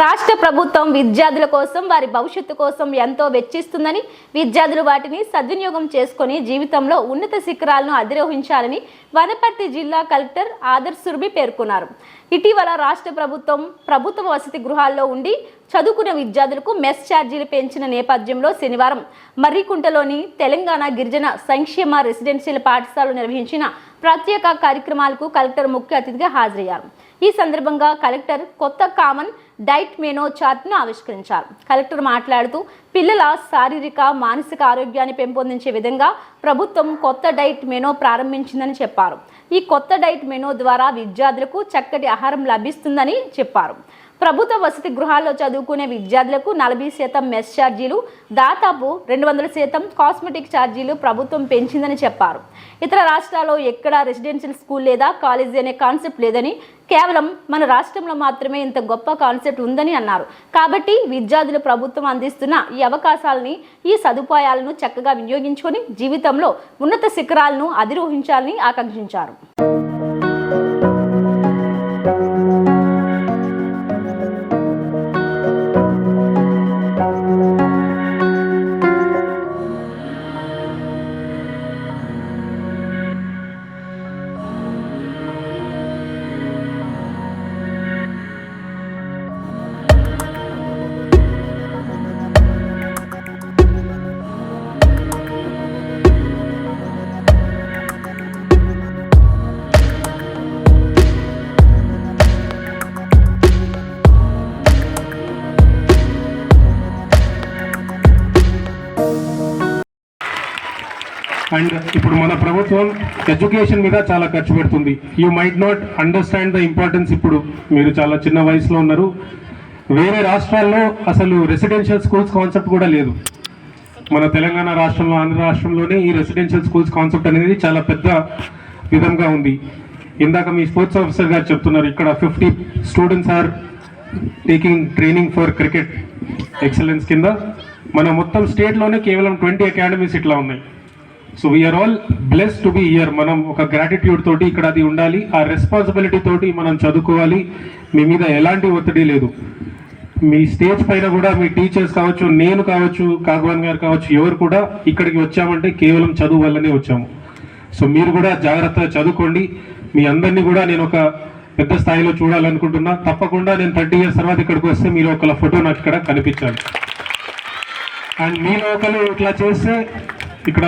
రాష్ట్ర ప్రభుత్వం విద్యార్థుల కోసం వారి భవిష్యత్తు కోసం ఎంతో వెచ్చిస్తుందని విద్యార్థులు వాటిని సద్వినియోగం చేసుకుని జీవితంలో ఉన్నత శిఖరాలను అధిరోహించాలని వనపర్తి జిల్లా కలెక్టర్ ఆదర్శ్ సుర్బి పేర్కొన్నారు. ఇటీవల రాష్ట్ర ప్రభుత్వం ప్రభుత్వ వసతి గృహాల్లో ఉండి చదువుకునే విద్యార్థులకు మెస్ ఛార్జీలు పెంచిన నేపథ్యంలో శనివారం మర్రికుంటలోని తెలంగాణ గిరిజన సంక్షేమ రెసిడెన్షియల్ పాఠశాలలో నిర్వహించిన ప్రత్యేక కార్యక్రమాలకు కలెక్టర్ ముఖ్య అతిథిగా హాజరయ్యారు. ఈ సందర్భంగా కలెక్టర్ కొత్త కామన్ డైట్ మెనో చార్ట్ను ఆవిష్కరించారు. కలెక్టర్ మాట్లాడుతూ పిల్లల శారీరక మానసిక ఆరోగ్యాన్ని పెంపొందించే విధంగా ప్రభుత్వం కొత్త డైట్ మెనో ప్రారంభించిందని చెప్పారు. ఈ కొత్త డైట్ మెనో ద్వారా విద్యార్థులకు చక్కటి ఆహారం లభిస్తుందని చెప్పారు. ప్రభుత్వ వసతి గృహాల్లో చదువుకునే విద్యార్థులకు నలభై శాతం మెస్ ఛార్జీలు దాదాపు రెండు వందల శాతం కాస్మెటిక్ ఛార్జీలు ప్రభుత్వం పెంచిందని చెప్పారు. ఇతర రాష్ట్రాల్లో ఎక్కడా రెసిడెన్షియల్ స్కూల్ లేదా కాలేజీ అనే కాన్సెప్ట్ లేదని కేవలం మన రాష్ట్రంలో మాత్రమే ఇంత గొప్ప కాన్సెప్ట్ ఉందని అన్నారు. కాబట్టి విద్యార్థులు ప్రభుత్వం అందిస్తున్న ఈ అవకాశాలని ఈ సదుపాయాలను చక్కగా వినియోగించుకొని జీవితంలో ఉన్నత శిఖరాలను అధిరోహించాలని ఆకాంక్షించారు. అండ్ ఇప్పుడు మన ప్రభుత్వం ఎడ్యుకేషన్ మీద చాలా ఖర్చు పెడుతుంది. You might not understand the importance ఇప్పుడు మీరు చాలా చిన్న వయసులో ఉన్నారు. వేరే రాష్ట్రాల్లో అసలు రెసిడెన్షియల్ స్కూల్స్ కాన్సెప్ట్ కూడా లేదు. మన తెలంగాణ రాష్ట్రంలో ఆంధ్ర రాష్ట్రంలోనే ఈ రెసిడెన్షియల్ స్కూల్స్ కాన్సెప్ట్ అనేది చాలా పెద్ద విధంగా ఉంది. ఇందాక మీ స్పోర్ట్స్ ఆఫీసర్ గారు చెప్తున్నారు ఇక్కడ fifty students are taking training for cricket excellence కింద. మన మొత్తం స్టేట్లోనే కేవలం ట్వంటీ అకాడమీస్ ఇట్లా ఉన్నాయి. So we are all bless to be here మనం ఒక గ్రాటిట్యూడ్ తోటి ఇక్కడ అది ఉండాలి. ఆ రెస్పాన్సిబిలిటీ తోటి మనం చదువుకోవాలి. మీ మీద ఎలాంటి ఒత్తిడి లేదు. మీ స్టేజ్ పైన కూడా మీ టీచర్స్ కావచ్చు నేను కావచ్చు కాగవాన్ గారు కావచ్చు ఎవరు కూడా ఇక్కడికి వచ్చామంటే కేవలం చదువు వల్లనే వచ్చాము. సో మీరు కూడా జాగ్రత్తగా చదువుకోండి. మీ అందరినీ కూడా నేను ఒక పెద్ద స్థాయిలో చూడాలనుకుంటున్నా. తప్పకుండా నేను థర్టీ ఇయర్స్ తర్వాత ఇక్కడికి వస్తే మీరు ఒకళ్ళ ఫోటో నాకు ఇక్కడ కనిపించాలి. అండ్ మీలో ఒకరు ఇట్లా చేస్తే ఇక్కడ